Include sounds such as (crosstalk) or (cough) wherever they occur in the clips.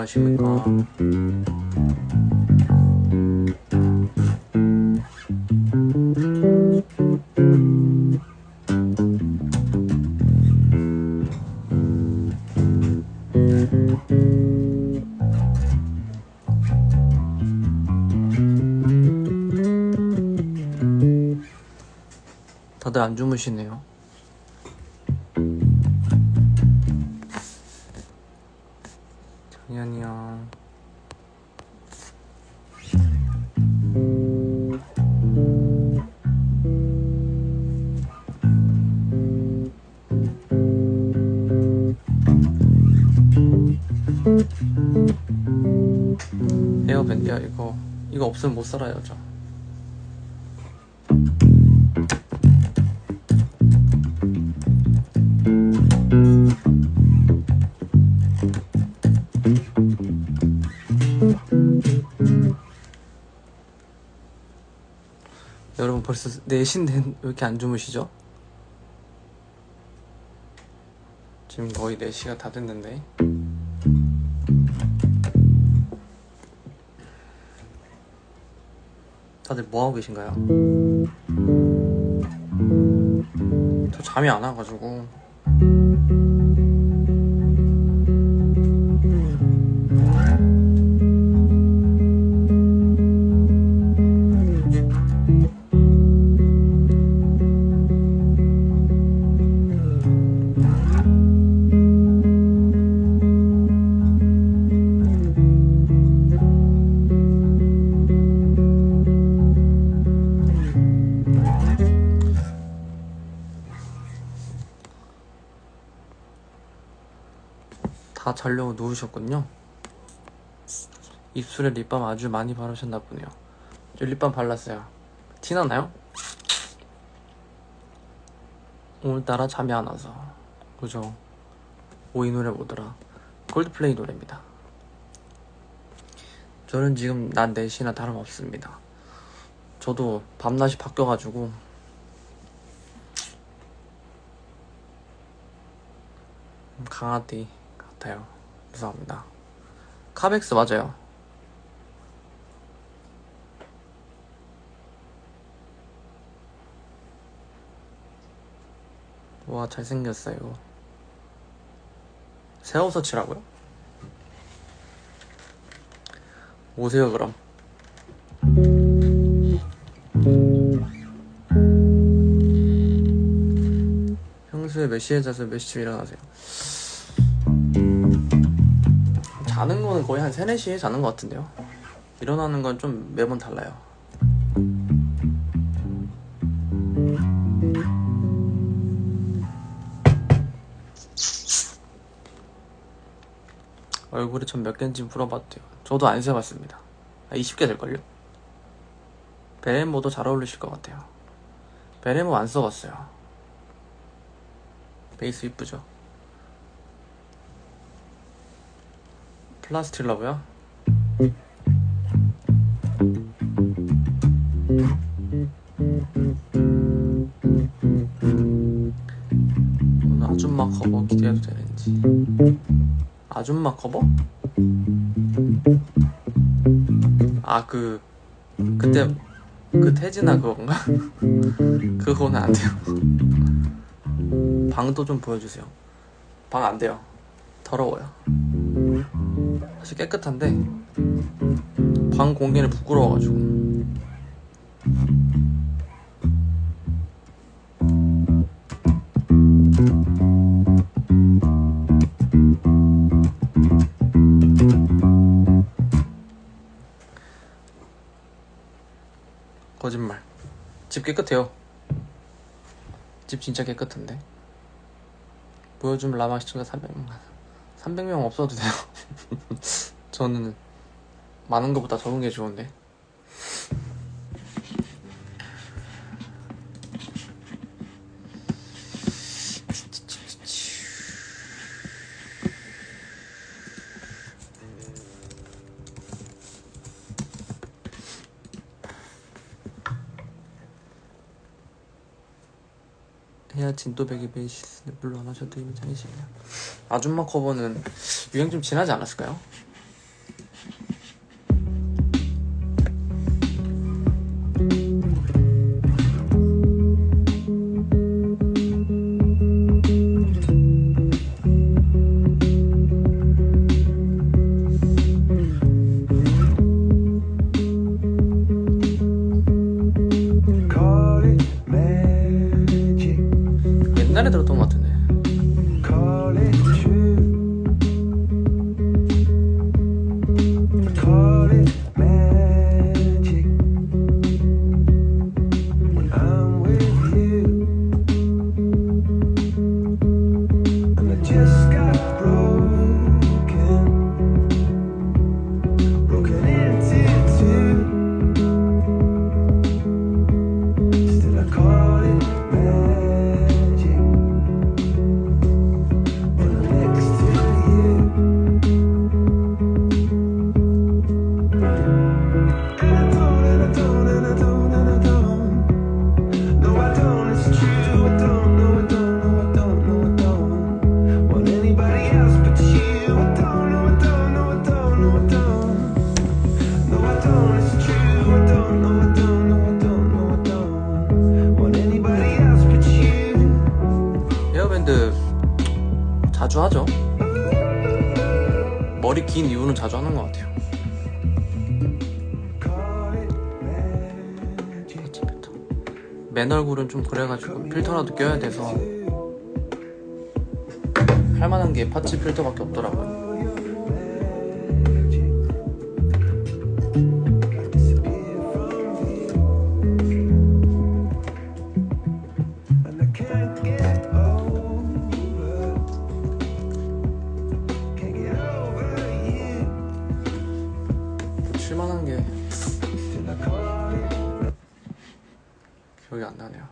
안녕하십니까. 다들 안 주무시네요. 정연이야. 에어밴드야 이거 이거 없으면 못 살아요 저. 벌써 4시인데 왜 이렇게 안 주무시죠? 지금 거의 4시가 다 됐는데 다들 뭐하고 계신가요? 저 잠이 안 와가지고 다 자려고 누우셨군요. 입술에 립밤 아주 많이 바르셨나 보네요. 저 립밤 발랐어요. 티나나요? 오늘따라 잠이 안 와서. 그죠? 오이 노래 뭐더라? 콜드플레이 노래입니다. 저는 지금 낮 4시나 다름없습니다. 저도 밤낮이 바뀌어가지고 강아지 같아요. 죄송합니다. 카벡스 맞아요. 와 잘생겼어요. 세워서 치라고요? 오세요 그럼. 평소에 몇 시에 자서 몇 시쯤 일어나세요? 자는 거는 거의 한 3, 4시에 자는 것 같은데요. 일어나는 건 좀 매번 달라요. 얼굴에 전몇 개인지 물어봤대요. 저도 안 세봤습니다. 20개 될걸요? 베레모도 잘 어울리실 것 같아요. 베레모 안 써봤어요. 베이스 이쁘죠? 플라스틱 러브요? 오늘 아줌마 커버 기대해도 되는지 아줌마 커버? 아 그 그때 그 태진아 그건가? (laughs) 그거는 안 돼요 방도 좀 보여주세요 방 안 돼요 더러워요 사실 깨끗한데 방 공개는 부끄러워가지고. 거짓말. 집 깨끗해요. 집 진짜 깨끗한데. 보여주면 라마 시청자 300명. 300명 없어도 돼요 (laughs) 저는 많은 것보다 적은 게 좋은데. 해야 진또배기 베이시스 물론 안 하셔도 이미 장이시네요. 아줌마 커버는 유행 좀 지나지 않았을까요? 옛날에 들었던 것 같아요. 헤어밴드 자주 하죠 머리 긴 이유는 자주 하는 것 같아요. 파치 필터 맨 얼굴은 좀 그래가지고 필터라도 껴야 돼서 할 만한 게 파치 필터밖에 없더라고요 칠만한 게 기억이 안 나네요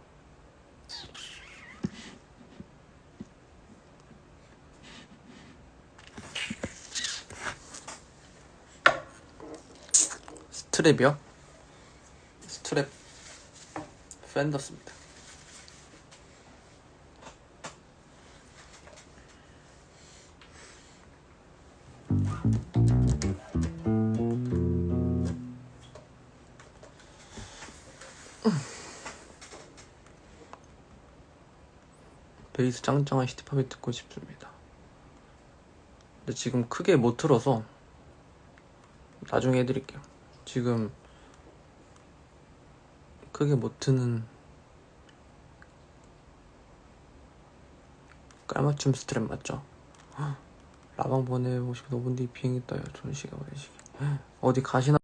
스트랩이요? 스트랩 팬더스입니다 베이스 짱짱한 시티팝이 듣고 싶습니다. 근데 지금 크게 못 틀어서 나중에 해드릴게요. 지금 크게 못 트는 깔맞춤 스트랩 맞죠? 헉, 라방 보내고 5분 뒤 비행기 떠요. 좋은 시간 보내시기. 헉, 어디 가시나?